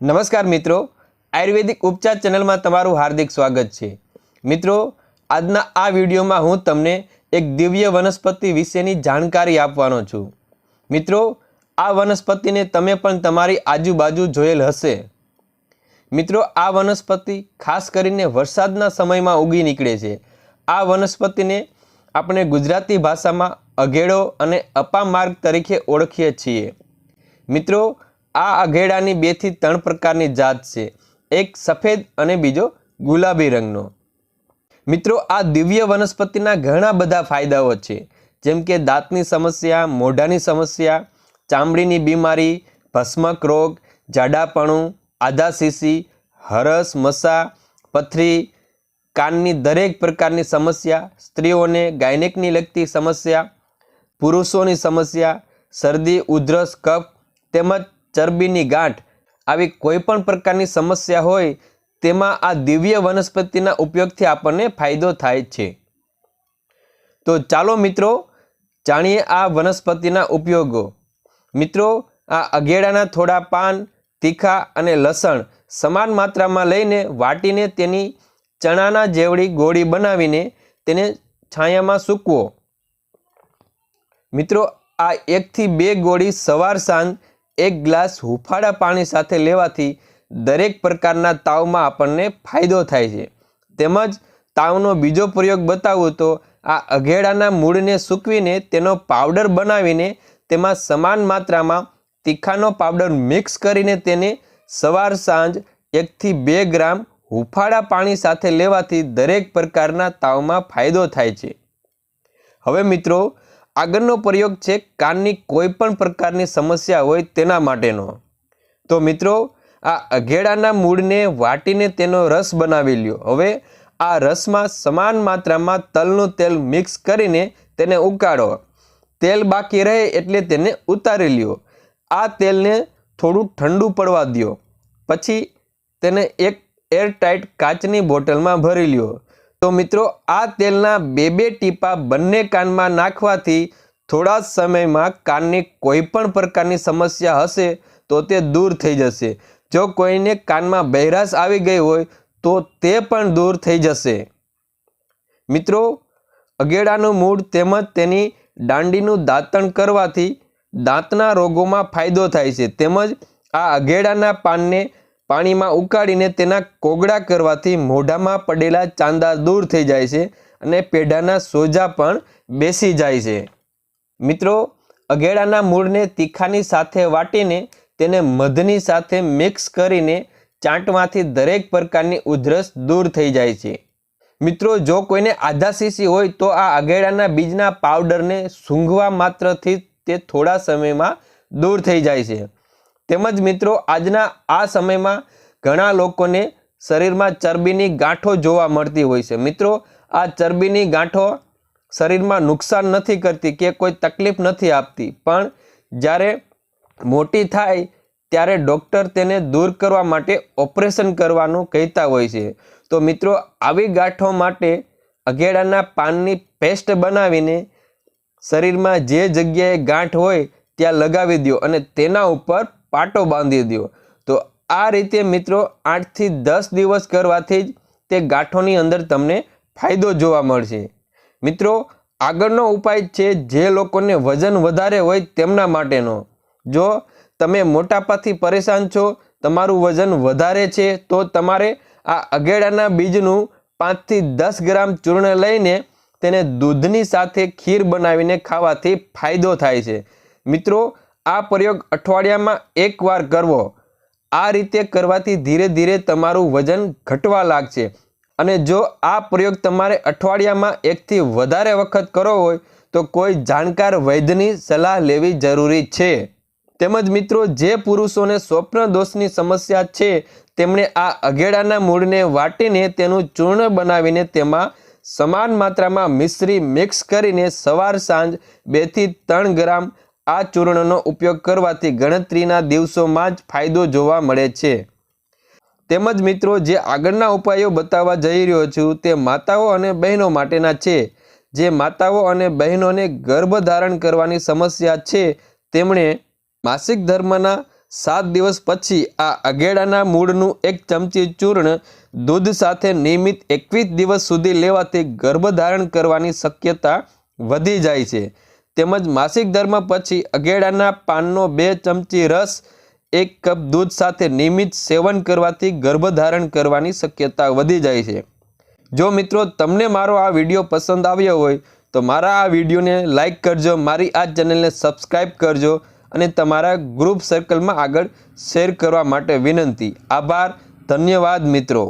નમસ્કાર મિત્રો. આયુર્વેદિક ઉપચાર ચેનલમાં તમારું હાર્દિક સ્વાગત છે. મિત્રો, આજના આ વિડીયોમાં હું તમને એક દિવ્ય વનસ્પતિ વિશેની જાણકારી આપવાનો છું. મિત્રો, આ વનસ્પતિને તમે પણ તમારી આજુબાજુ જોયેલ હશે. મિત્રો, આ વનસ્પતિ ખાસ કરીને વરસાદના સમયમાં ઉગી નીકળે છે. આ વનસ્પતિને આપણે ગુજરાતી ભાષામાં અઘેડો અને અપામાર્ગ તરીકે ઓળખીએ છીએ. મિત્રો આ અઘેડાની બેથી ત્રણ પ્રકારની જાત છે. એક સફેદ અને બીજો ગુલાબી રંગનો. મિત્રો, આ દિવ્ય વનસ્પતિના ઘણા બધા ફાયદાઓ છે. જેમ કે દાંતની સમસ્યા, મોઢાની સમસ્યા, ચામડીની બીમારી, ભસ્મક રોગ, જાડાપણું આધાશીસી હરસ, મસા, પથરી, કાનની દરેક પ્રકારની સમસ્યા, સ્ત્રીઓને ગાયનેકની લગતી સમસ્યા, પુરુષોની સમસ્યા, શરદી, ઉધરસ, કફ તેમજ ચરબીની ગાંઠ આવી કોઈ પણ પ્રકારની સમસ્યા હોય, તેમાં આ દિવ્ય વનસ્પતિના ઉપયોગથી આપણને ફાયદો થાય છે. તો ચાલો મિત્રો, જાણીએ આ વનસ્પતિના ઉપયોગો. મિત્રો, આ અઘેડાના થોડા પાન, તીખા અને લસણ સમાન માત્રામાં લઈને વાટીને તેની ચણાના જેવડી ગોળી બનાવીને તેને છાયામાં સૂકવો. મિત્રો, આ એકથી બે ગોળી સવાર સાંજ એક ગ્લાસ હુંફાળા પાણી સાથે લેવાથી દરેક પ્રકારના તાવમાં આપણને ફાયદો થાય છે. તેમજ તાવનો બીજો પ્રયોગ બતાવું તો આ અઘેડાના મૂળને સૂકવીને તેનો પાવડર બનાવીને તેમાં સમાન માત્રામાં તીખાનો પાવડર મિક્સ કરીને તેને સવાર સાંજ એકથી બે ગ્રામ હુફાળા પાણી સાથે લેવાથી દરેક પ્રકારના તાવમાં ફાયદો થાય છે. હવે મિત્રો આગળનો પ્રયોગ છે કાનની કોઈ પણ પ્રકારની સમસ્યા હોય તેના માટેનો. તો મિત્રો, આ અઘેડાના મૂળને વાટીને તેનો રસ બનાવી લ્યો. હવે આ રસમાં સમાન માત્રામાં તલનું તેલ મિક્સ કરીને તેને ઉકાળો. તેલ બાકી રહે એટલે તેને ઉતારી લ્યો. આ તેલને થોડું ઠંડુ પડવા દો પછી તેને એક એરટાઇટ કાચની બોટલમાં ભરી લ્યો. તો મિત્રો, આ તેલના બે બે ટીપા બંને કાનમાં નાખવાથી થોડા સમયમાં કાનની કોઈ પણ પ્રકારની સમસ્યા હશે તો તે દૂર થઈ જશે. જો કોઈને કાનમાં બહેરાશ આવી ગઈ હોય તો તે પણ દૂર થઈ જશે. મિત્રો, અગેડાનું મૂળ તેમજ તેની દાંડીનું દાંતણ કરવાથી દાંતના રોગોમાં ફાયદો થાય છે. તેમજ આ અગેડાના પાનને પાણીમાં ઉકાળીને તેના કોગળા કરવાથી મોઢામાં પડેલા ચાંદા દૂર થઈ જાય છે અને પેઢાના સોજા પણ બેસી જાય છે. મિત્રો અઘેડાના મૂળને તીખાની સાથે વાટીને તેને મધની સાથે મિક્સ કરીને ચાંટવાથી દરેક પ્રકારની ઉધરસ દૂર થઈ જાય છે. મિત્રો, જો કોઈને આધાશીસી હોય તો આ અઘેડાના બીજના પાવડરને સૂંઘવા માત્રથી તે થોડા સમયમાં દૂર થઈ જાય છે. તેમજ મિત્રો, આજના આ સમયમાં ઘણા લોકોને શરીરમાં ચરબીની ગાંઠો જોવા મળતી હોય છે. મિત્રો, આ ચરબીની ગાંઠો શરીરમાં નુકસાન નથી કરતી કે કોઈ તકલીફ નથી આપતી. પણ જ્યારે મોટી થાય, ત્યારે ડૉક્ટર તેને દૂર કરવા માટે ઓપરેશન કરવાનું કહેતા હોય છે. તો મિત્રો, આવી ગાંઠો માટે અઘેડાના પાનની પેસ્ટ બનાવીને શરીરમાં જે જગ્યાએ ગાંઠ હોય, ત્યાં લગાવી દો અને તેના ઉપર પાટો બાંધી દો તો આ રીતે મિત્રો આઠથી દસ દિવસ કરવાથી જ તે ગાંઠોની અંદર તમને ફાયદો જોવા મળશે. મિત્રો, આગળનો ઉપાય છે જે લોકોને વજન વધારે હોય તેમના માટેનો. જો તમે મોટાપાથી પરેશાન છો, તમારું વજન વધારે છે, તો તમારે આ અગેડાના બીજનું પાંચથી દસ ગ્રામ ચૂર્ણ લઈને તેને દૂધની સાથે ખીર બનાવીને ખાવાથી ફાયદો થાય છે. મિત્રો આ પ્રયોગ અઠવાડિયામાં એકવાર કરવો. આ રીતે કરવાથી ધીરે ધીરે તમારું વજન ઘટવા લાગશે. અને જો આ પ્રયોગ તમારે અઠવાડિયામાં એકથી વધારે વખત કરવો હોય, તો કોઈ જાણકાર વૈદ્યની સલાહ લેવી જરૂરી છે. તેમજ મિત્રો, જે પુરુષોને સ્વપ્ન દોષની સમસ્યા છે, તેમણે આ અઘેડાના મૂળને વાટીને તેનું ચૂર્ણ બનાવીને તેમાં સમાન માત્રામાં મિશ્રી મિક્સ કરીને સવાર સાંજ બેથી ત્રણ ગ્રામ આ ચૂર્ણનો ઉપયોગ કરવાથી ગણતરીના દિવસોમાં જ ફાયદો જોવા મળે છે. તેમજ મિત્રો, જે આગળના ઉપાયો બતાવવા જઈ રહ્યો છું તે માતાઓ અને બહેનો માટેના છે. જે માતાઓ અને બહેનોને ગર્ભ ધારણ કરવાની સમસ્યા છે, તેમણે માસિક ધર્મના સાત દિવસ પછી આ અગેડાના મૂળનું એક ચમચી ચૂર્ણ દૂધ સાથે નિયમિત એકવીસ દિવસ સુધી લેવાથી ગર્ભ ધારણ કરવાની શક્યતા વધી જાય છે. તેમજ માસિક ધર્મ પછી અગેડાના પાનનો બે ચમચી રસ, એક કપ દૂધ સાથે નિયમિત સેવન કરવાથી ગર્ભધારણ કરવાની શક્યતા વધી જાય છે. જો મિત્રો તમને મારો આ વીડિયો પસંદ આવ્યો હોય, તો મારા આ વિડીયોને લાઈક કરજો, મારી આ ચેનલને સબસ્ક્રાઈબ કરજો અને તમારા ગ્રુપ સર્કલમાં આગળ શેર કરવા માટે વિનંતી. આભાર, ધન્યવાદ મિત્રો.